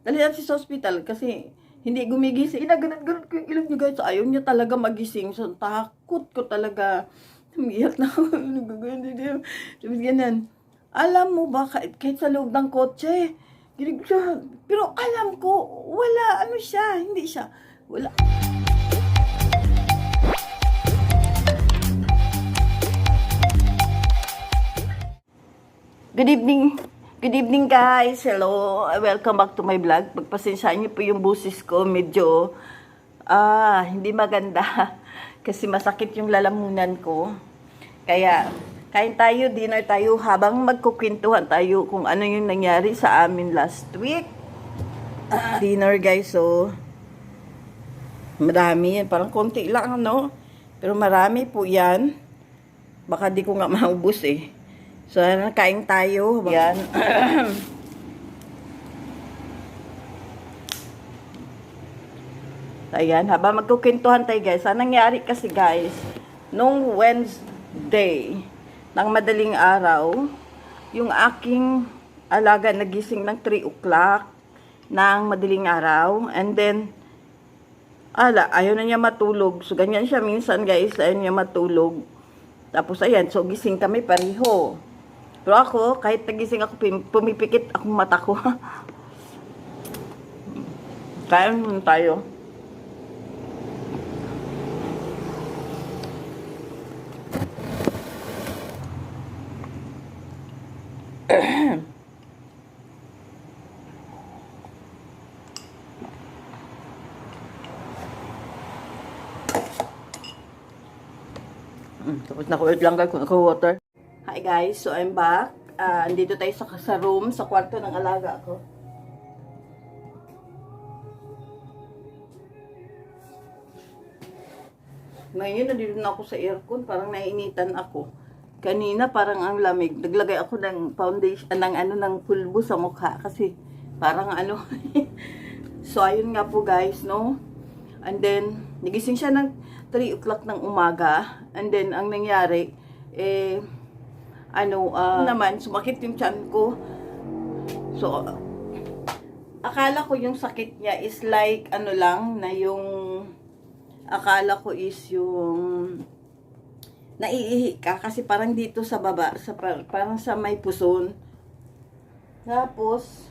dali natin sa hospital kasi hindi gumigising. Ginaganon-ganon ko yung ilong niya guys. Ayaw niya talaga magising. So, takot ko talaga. Umiyak na ako. Sabi ganyan. Alam mo ba, kahit, kahit sa loob ng kotse, ginig siya. Pero alam ko, wala, ano siya, hindi siya. Wala. Good evening. Good evening guys. Hello. Welcome back to my vlog. Pagpasensyaan niyo po yung busis ko. Medyo ah, hindi maganda. Kasi masakit yung lalamunan ko. Kaya kain tayo, dinner tayo habang magkukwentuhan tayo kung ano yung nangyari sa amin last week. Dinner guys, so marami yan. Parang konti lang, ano? Pero marami po yan. Baka di ko nga maubos eh. So, kain tayo. Yan. Ayan, habang magkukwentuhan tayo guys. Ang nangyari kasi guys, nung Wednesday, ng madaling araw, yung aking alaga nagising ng 3 o'clock ng madaling araw. And then, ala, ayaw na niya matulog. So, ganyan siya minsan guys, ayaw niya matulog. Tapos, ayan, so gising kami pareho. Pero ako, kahit nagising ako, pumipikit akong mata ko. Kaya muna tayo. Mm, tapos nakuwait lang guys kung ako water. Hi guys, so I'm back. Ah, andito tayo sa, sa room, sa kwarto ng alaga ko. Ngayon, nandito na ako sa aircon, parang naiinitan ako. Kanina, parang ang lamig. Naglagay ako ng foundation, ah, ng ano, ng pulbo sa mukha kasi parang ano. so, ayun nga po guys, no? And then, nagising siya ng 3 o'clock ng umaga. And then, ang nangyari, eh, ano, ah, naman, sumakit yung tiyan ko. So, akala ko yung sakit niya is like, ano lang, na yung, akala ko is yung, naiihi ka kasi parang dito sa baba, sa, par- parang sa may puson. Tapos,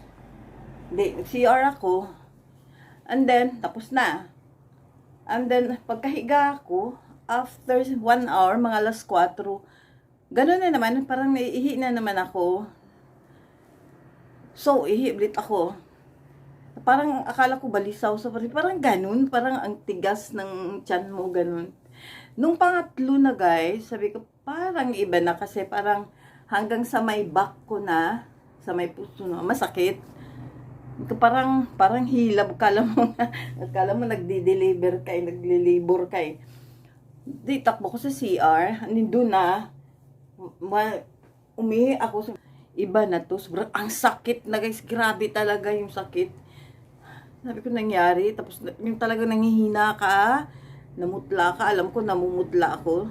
di, CR ako. And then, tapos na. And then, pagkahiga ako, after one hour, mga alas 4, ganun na naman, parang naiihi na naman ako. So, ihi ulit ako. Parang akala ko balisaw sa parang, ganun, parang ang tigas ng tiyan mo, ganun. Nung pangatlo na guys, sabi ko, parang iba na kasi parang hanggang sa may back ko na, sa may puso na, masakit. Ito parang, parang hilab, kala mo, kala mo nagdi-deliver kay, nagli-labor kay. Di, takbo ko sa CR, nandun na, ma, umihi ako sa, iba na to, sobrang, ang sakit na guys, grabe talaga yung sakit. Sabi ko nangyari, tapos yung talaga nangihina ka, namutla ka, alam ko namumutla ako.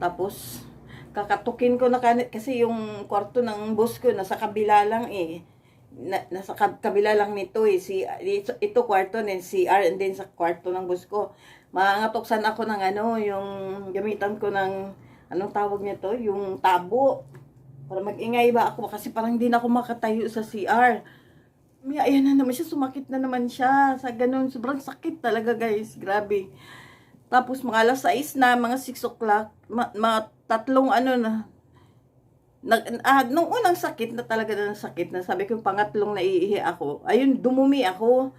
Tapos, kakatukin ko na kasi yung kwarto ng boss ko, nasa kabila lang eh. Na, nasa kab- kabila lang nito eh. Si, ito, ito kwarto ng CR and then sa kwarto ng boss ko. Mangatoksan ako ng ano, yung gamitan ko ng, anong tawag nito, yung tabo. Para mag-ingay ba ako kasi parang hindi na ako makatayo sa CR. May ayan na naman siya, sumakit na naman siya. Sa ganun, sobrang sakit talaga guys. Grabe. Tapos mga alas 6 na, mga 6 o'clock, mga tatlong ano na, na ah, nung unang sakit na talaga na sakit na, sabi ko pangatlong naiihi ako, ayun, dumumi ako.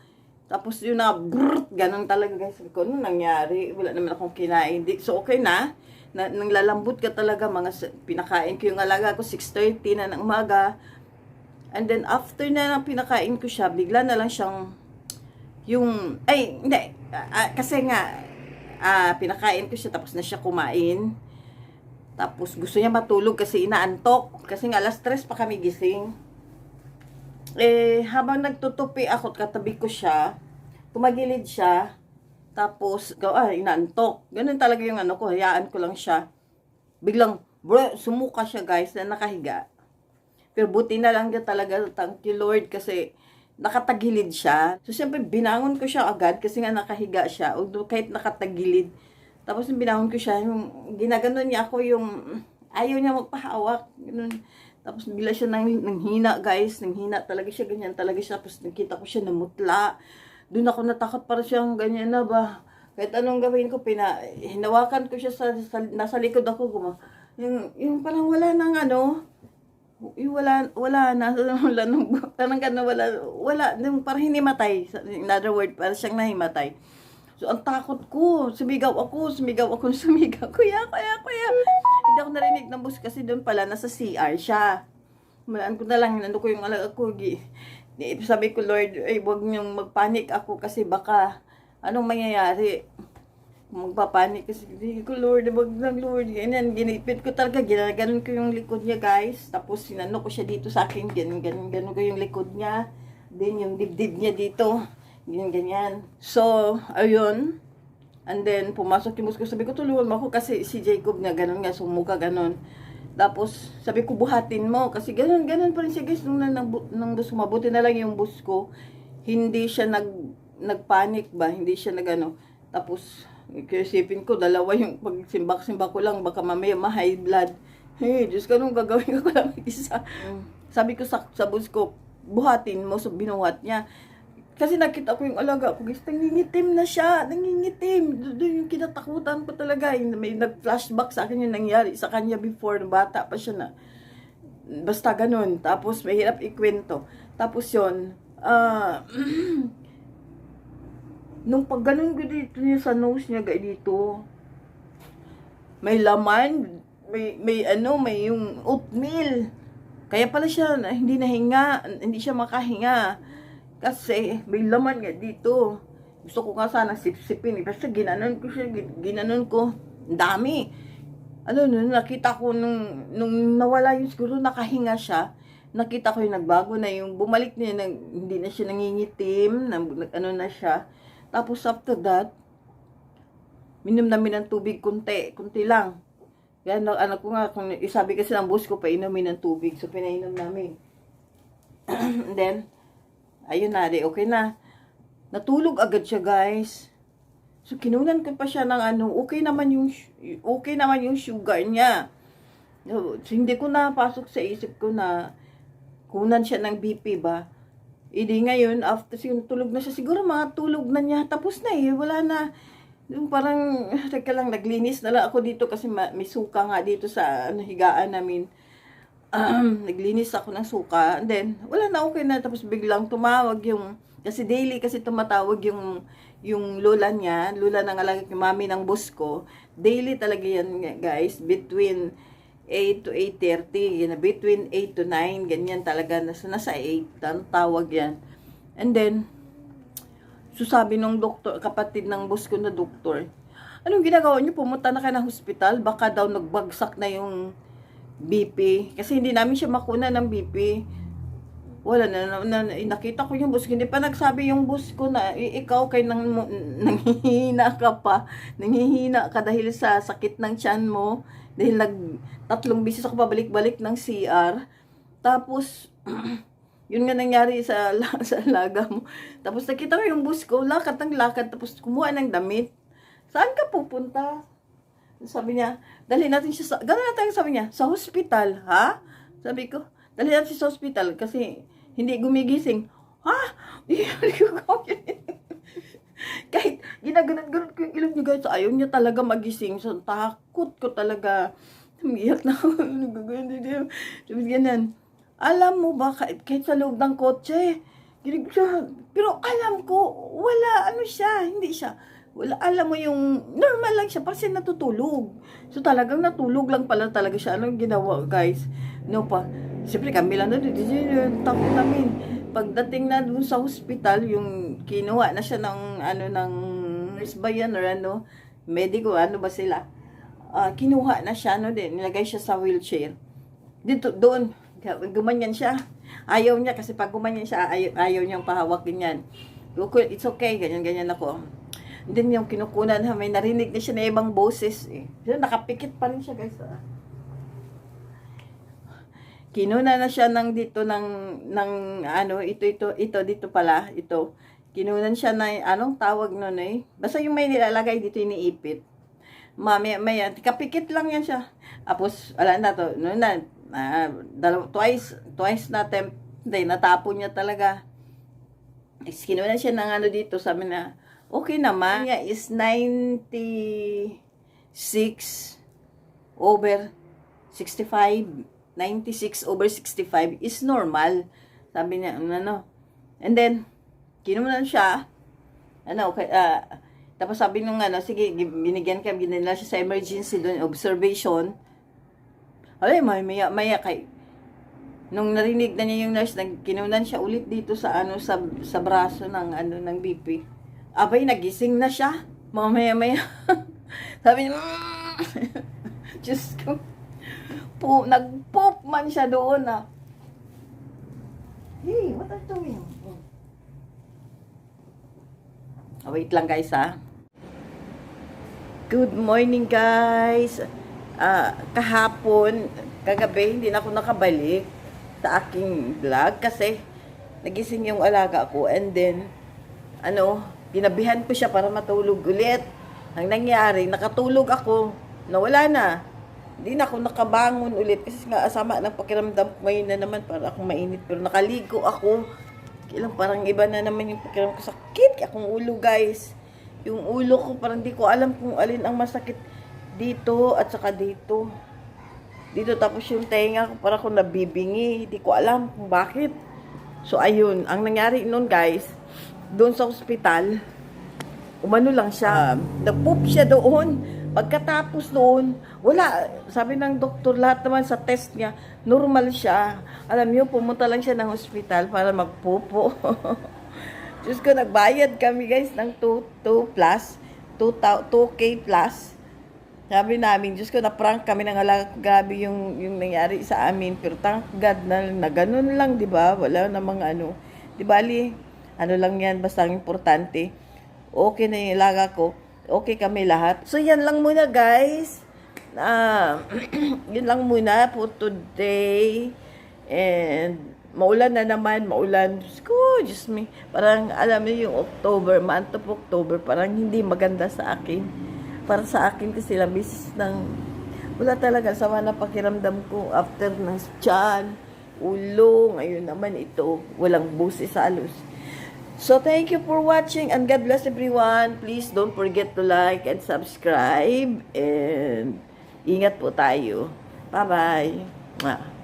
Tapos yun na, brrrt, ganun talaga guys. Sabi ko, ano nangyari? Wala naman akong kinain. So okay na, na nang lalambot ka talaga, mga pinakain ko yung alaga ko, 6.30 na ng umaga. And then after na lang pinakain ko siya, bigla na lang siyang yung ay hindi Ah, ah, kasi nga ah, pinakain ko siya tapos na siya kumain. Tapos gusto niya matulog kasi inaantok kasi nga alas 3 pa kami gising. Eh habang nagtutupi ako at katabi ko siya, tumagilid siya. Tapos ah, inaantok. Ganun talaga yung ano ko, hayaan ko lang siya. Biglang bro, sumuka siya guys na nakahiga. Pero buti na lang talaga, thank you Lord, kasi nakatagilid siya. So, siyempre, binangon ko siya agad kasi nga nakahiga siya. Although, kahit nakatagilid. Tapos, binangon ko siya, yung ginaganon niya ako yung ayaw niya magpahawak. Ganun. Tapos, bila siya nang, nang hina, guys. Nang hina talaga siya, ganyan talaga siya. Tapos, nakita ko siya namutla. Doon ako natakot para siyang ganyan na ba. Kahit anong gawin ko, pina, hinawakan ko siya sa, sa nasa likod ako. Guma, yung, yung parang wala nang ano, yung wala, wala na, wala nung, parang gano'n, wala, wala, yung parang hinimatay. In other word, parang siyang nahimatay. So, ang takot ko, sumigaw ako, sumigaw ako, sumigaw, kuya, kuya, kuya. Hindi ako narinig ng bus kasi doon pala, nasa CR siya. Malaan ko na lang, nando ko yung alaga ko, Sabi ko, Lord, ay, wag niyong magpanik ako kasi baka, anong mangyayari? magpapanik kasi hindi ko Lord, wag lang Lord. Ganyan, ginipit ko talaga, ginaganon ko yung likod niya guys. Tapos sinano ko siya dito sa akin, ganyan, ganyan, ganyan ko yung likod niya. Then yung dibdib niya dito, ganyan, ganyan. So, ayun. And then, pumasok yung ko. Sabi ko, tulungan mo ako kasi si Jacob nga, ganun nga, sumuka, ganun. Tapos, sabi ko, buhatin mo. Kasi ganun, ganun pa rin siya guys. Nung, nang, nang bus ko, mabuti na lang yung bus ko. Hindi siya nag, nagpanik ba? Hindi siya nagano. Tapos, Kisipin ko, dalawa yung pagsimbak-simbak ko lang, baka mamaya ma-high blood. Hey, Diyos ka, nung gagawin ko lang isa. Sabi ko sa, sa bus ko, buhatin mo, so binuhat niya. Kasi nakita ko yung alaga ko, guys, nangingitim na siya, nangingitim. Doon yung kinatakutan ko talaga. May nag-flashback sa akin yung nangyari sa kanya before, bata pa siya na. Basta ganun. Tapos, mahirap ikwento. Tapos yon ah, nung pag ganun ko dito niya sa nose niya, gaya dito, may laman, may, may ano, may yung oatmeal. Kaya pala siya hindi nahinga, hindi siya makahinga. Kasi may laman nga dito. Gusto ko nga sana sipsipin. eh. Basta ginanon ko siya, gin- ginanon ko. Ang dami. Ano, nung nakita ko nung, nung nawala yung siguro nakahinga siya, nakita ko yung nagbago na yung bumalik niya, nang, hindi na siya nangingitim, na, nag- ano na siya. Tapos after that, minom namin ng tubig kunti, kunti lang. Kaya na, anak ko nga, kung isabi kasi ng boss ko, painumin ng tubig. So, pinainom namin. Then, ayun na, di, okay na. Natulog agad siya, guys. So, kinunan ko pa siya ng ano, okay naman yung, okay naman yung sugar niya. So, hindi ko na pasok sa isip ko na kunan siya ng BP ba. Hindi ngayon, after siguro tulog na siya, siguro mga tulog na niya, tapos na eh, wala na. Yung parang, teka lang, naglinis na lang ako dito kasi ma- may suka nga dito sa ano, higaan namin. Um, naglinis ako ng suka. And then, wala na okay na. Tapos biglang tumawag yung, kasi daily kasi tumatawag yung, yung lola niya, lola ng alaga, yung mami ng boss ko. Daily talaga yan, guys, between 8 to 8.30, yan, between 8 to 9, ganyan talaga, nasa, nasa 8, tan- tawag yan. And then, so sabi nung doktor, kapatid ng boss ko na doktor, anong ginagawa niyo? Pumunta na kayo ng hospital, baka daw nagbagsak na yung BP. Kasi hindi namin siya makuna ng BP. Wala na, na, na nakita ko yung boss. Hindi pa nagsabi yung boss ko na "I- ikaw kay nang, nanghihina ka pa. Nanghihina ka dahil sa sakit ng tiyan mo. Dahil nag tatlong bisis ako pabalik-balik ng CR. Tapos, yun nga nangyari sa, sa alaga mo. Tapos nakita ko yung boss ko, lakad ng lakad, tapos kumuha ng damit. Saan ka pupunta? Sabi niya, dali natin siya sa, gano'n natin sabi niya, sa hospital, ha? Sabi ko, dali natin siya sa hospital kasi hindi gumigising. Ha? Kahit ginaganon-ganon ko yung ilong niya guys, ayaw niya talaga magising. So, takot ko talaga. Umiyak na ako. Sabi ganyan. Alam mo ba, kahit, kahit sa loob ng kotse. Pero alam ko, wala, ano siya, hindi siya. Wala, alam mo yung, normal lang siya, siya natutulog. So talagang natulog lang pala talaga siya. Anong ginawa, guys? No pa. Siyempre kami lang doon, takot namin. Pagdating na doon sa hospital, yung kinuha na siya ng, ano, ng nurse ba yan or ano, medico, ano ba sila? Ah, kinuha na siya, ano din, nilagay siya sa wheelchair. Dito, doon, gumanyan siya. Ayaw niya kasi pag gumanyan siya, ayaw, ayaw niyang pahawakin yan. It's okay, ganyan-ganyan ako. Then yung kinukunan na may narinig na siya na ibang boses eh. So, nakapikit pa rin siya guys. Ah. kinuna na siya ng dito ng ng ano ito ito ito dito pala ito kinunan siya ng anong tawag nun eh basta yung may nilalagay dito iniipit mami may kapikit lang yan siya tapos wala na to no na ah, dalaw, twice twice na attempt hindi natapon niya talaga kinunan siya ng ano dito sabi na okay naman niya is 96 over 65 96 over 65 is normal. Sabi niya, ano, ano. And then, kinunan siya. Ano, okay, ah, tapos sabi nung ano, sige, binigyan ka, binila siya sa emergency doon, observation. Alay, may maya, maya kay, nung narinig na niya yung nurse, nag, kinunan siya ulit dito sa ano, sa, sa braso ng ano, ng BP. Abay, nagising na siya. Mamaya, maya. sabi niya, "Mm." Diyos ko po, nag-pop man siya doon ah. Hey, what are you doing? Oh, wait lang guys ah. Good morning guys. Ah, kahapon, kagabi, hindi na ako nakabalik sa aking vlog kasi nagising yung alaga ko and then ano, ginabihan ko siya para matulog ulit. Ang nangyari, nakatulog ako, nawala na. Hindi na ako nakabangon ulit kasi nga asama ng pakiramdam ko ngayon na naman para akong mainit. Pero nakaligo ako. Kailang parang iba na naman yung pakiramdam ko. Sakit akong ulo guys. Yung ulo ko parang di ko alam kung alin ang masakit dito at saka dito. Dito tapos yung tenga ko parang ako nabibingi. Di ko alam kung bakit. So ayun. Ang nangyari noon guys doon sa ospital umano lang siya nagpoop siya doon Pagkatapos noon, wala. Sabi ng doktor, lahat naman sa test niya, normal siya. Alam niyo, pumunta lang siya ng hospital para magpupo. Diyos ko, nagbayad kami guys ng 2, 2 plus, 2, 2K plus. Sabi namin, Diyos ko, na-prank kami ng alaga ko. Grabe yung, yung nangyari sa amin. Pero thank God na, na ganun lang, di ba? Wala namang ano. Di bali, ano lang yan, basta ang importante. Okay na yung alaga ko okay kami lahat. So, yan lang muna, guys. Ah, yun lang muna for today. And, maulan na naman, maulan. Ko, Diyos me. Parang, alam niyo yung October, month of October, parang hindi maganda sa akin. Para sa akin kasi labis ng, wala talaga, sama na pakiramdam ko after ng tiyan, ulo, ngayon naman ito, walang busi sa alos. So, thank you for watching and God bless everyone. Please don't forget to like and subscribe. And ingat po tayo. Bye-bye.